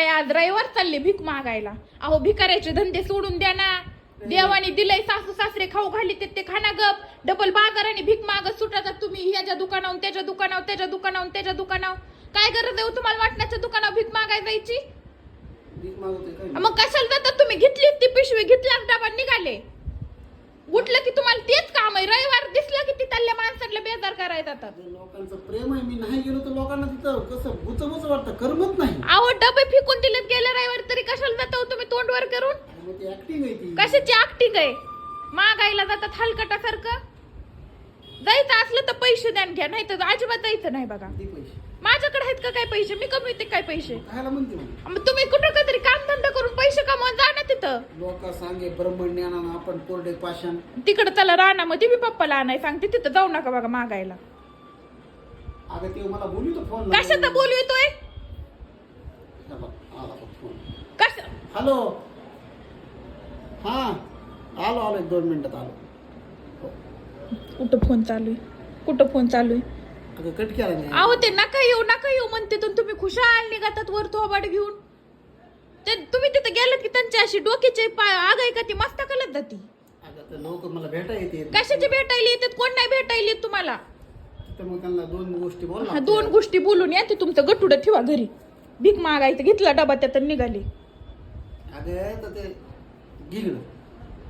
रविवार चालले भीक मागायला. अहो भिकाऱ्याचे धंदे सोडून द्या ना. देवाने दिलंय सासू सासरे खाऊ घाली ते ते खाना गप. डबल बाजाराने भीक मागत सुटातात तुम्ही ह्याच्या दुकानाहून त्याच्या दुकानावर त्याच्या दुकानाहून त्याच्या दुकानावर काय गरज आहे हो तुम्हाला वाटण्याच्या दुकानावर भीक मागाय जायची? मग कशाला जातात तुम्ही? घेतली ती पिशवी घेतला डबा निघाले उठलं की तुम्हाला तेच काम आहे रविवार तिथल्या माणसाला बेजार करायला जातात अरे लोकांचं प्रेम आहे मी नाही गेलो तर लोकांना तिथं कसं बुचबुच वाटतं करमत नाही. अहो डबे फेकून दिलेत गेल्या रविवार तरी कशाला जाता हो तुम्ही तोंडवर करून? आणि मग ती ऍक्टिंग आहे ती. कशाची ऍक्टिंग आहे? मागायला जातात हलकटासारखं? जायचं असलं तर पैसे द्या आणि घ्या नाही तर अजिबात जायचं नाही बघा. किती पैसे? माझ्याकडे आहेत का काय पैसे? मी कमवते काय पैसे? खायला म्हणते मग. मग तुम्ही कुठं काहीतरी करून पैसे कमवून जा ना तिथं. लोक सांगे ब्रह्मज्ञानानं आपण कोरडे पाषाण. तिकडं त्याला रानामध्ये मी पप्पाला आणाय सांगते तिथं जाऊ नका बघा मागायला. अगं ते मला बोलू फोन कशाचा बोलवितोय? कश हॅलो. हा आलो आलो एक दोन मिनिटात आलो. कुठं फोन चालू आहे? कुठं फोन चालू आहे? अगं कट केला नाही अहो ते नका येऊ नका येऊ म्हणते तुम्ही खुशाल निघातात वर थोबाड घेऊन. ते तुम्ही तिथे गेलात की त्यांच्या अशी डोक्याचे पाय आग आहे का ती मस्त कलत जाती? अगं ते लोक मला भेटा येते. कशाचे भेटायला येतात? कोण नाही भेटायला येत तुम्हाला? तर मग त्यांना दोन गोष्टी बोल हा दोन गोष्टी बोलून या ते तुमचं गटुड ठेवा घरी. भीक मागायचं घेतला डबा त्यात आणि निघाले. अगं तर ते गिगड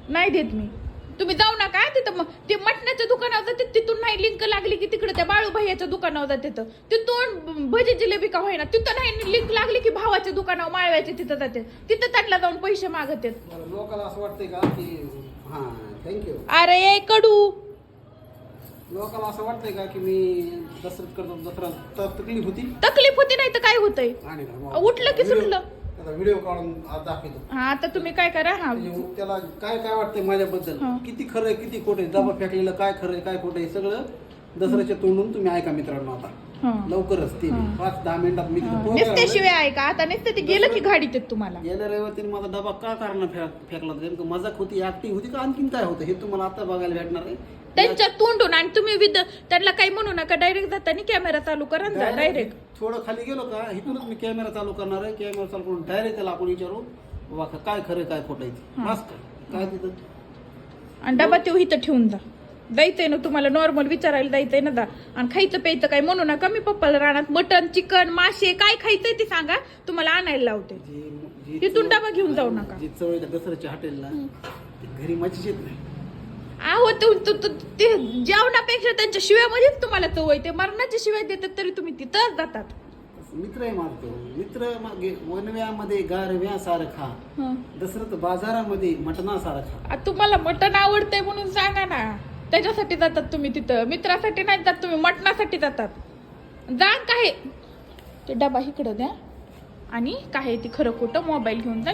नाही देत मी. तुम्ही जाऊ नका तिथं मग. ते मटणाच्या दुकानावर जाते तिथून नाही लिंक लागली की तिकडे त्या बाळू भैयाच्या दुकानावर जाते तर. तिथून भजी जिलेबी का होईना तिथं नाही लिंक लागली की भावाच्या दुकानावर माळव्याचे तिथं जाते. तिथं त्यांना जाऊन पैसे मागत आहेत. मला लोकांना असं वाटतंय का की हा थँक्यू अरे ए कडू. लोकांना असं वाटतंय का की मी करतो दसरा तकलीफ होती? तकलीफ होती नाही तर काय होतंय? आणि का मग उठलं की सुटलं. त्याचा व्हिडिओ काढून आज दाखवतो. हा आता तुम्ही काय करा हा म्हणजे त्याला काय काय वाटतंय माझ्याबद्दल? हा. किती खरं आहे किती खोटं आहे? दबा फेकलेलं काय खरं आहे काय खोटं आहे सगळं दसऱ्याच्या तोंडून तुम्ही ऐका मित्रांनो आता. लवकरच ते. पाच दहा मिनिटात मी शिवाय आहे का आता नुसते ते गेलं की गाडीत तुम्हाला. गेल्या रविवारी तिने माझा डबा का कारण फेकला? होता मजाक होती ऍक्टिंग होती का आणखीन काय होतं? हे तुम्हाला आता बघायला भेटणार आहे. त्यांच्या तोंडून आणि तुम्ही विद त्यांना काही म्हणू नका डायरेक्ट जाताना कॅमेरा चालू करा ना डायरेक्ट थोडं खाली गेलो का? इथूनच मी कॅमेरा चालू करणार आहे. कॅमेरा चालू करून डायरेक्ट त्याला आपण विचारू बाबा काय खरं काय खोटं आहे ते. हा. मस्त. काय तिथं? आणि डबा तो इथं ठेवून जा. जायचंय ना तुम्हाला नॉर्मल विचारायला जायचंय ना जा आणि खायचं प्यायचं काय म्हणू नका. मी पप्पाला रानात मटन चिकन मासे काय खायचंय ते सांगा. तुम्हाला आणायला लावते. तिथून डबा घेऊन जाऊ नका. जी चवळी दसऱ्याच्या हॉटेलला ती घरी मजाच येत नाही. आहो तू तू- तू- ते जेवणापेक्षा त्यांच्या शिव्यामध्येच तुम्हाला चव येते मरणाच्या शिवाय देतात तरी तुम्ही तिथंच जातात. तसं मित्र आहे माझा तो. मित्र मागे वनव्यामध्ये गारव्या सारखा हं. दसरथ बाजारामध्ये मटणा सारखा आ, तुम्हाला मटण आवडतंय म्हणून सांगा ना. त्याच्यासाठी जातात तुम्ही तिथं. मित्रासाठी नाही जात तुम्ही मटणासाठी जातात. जा काय ते डबा इकडं द्या. आणि काय ते खरं खोटं? मोबाईल घेऊन जा.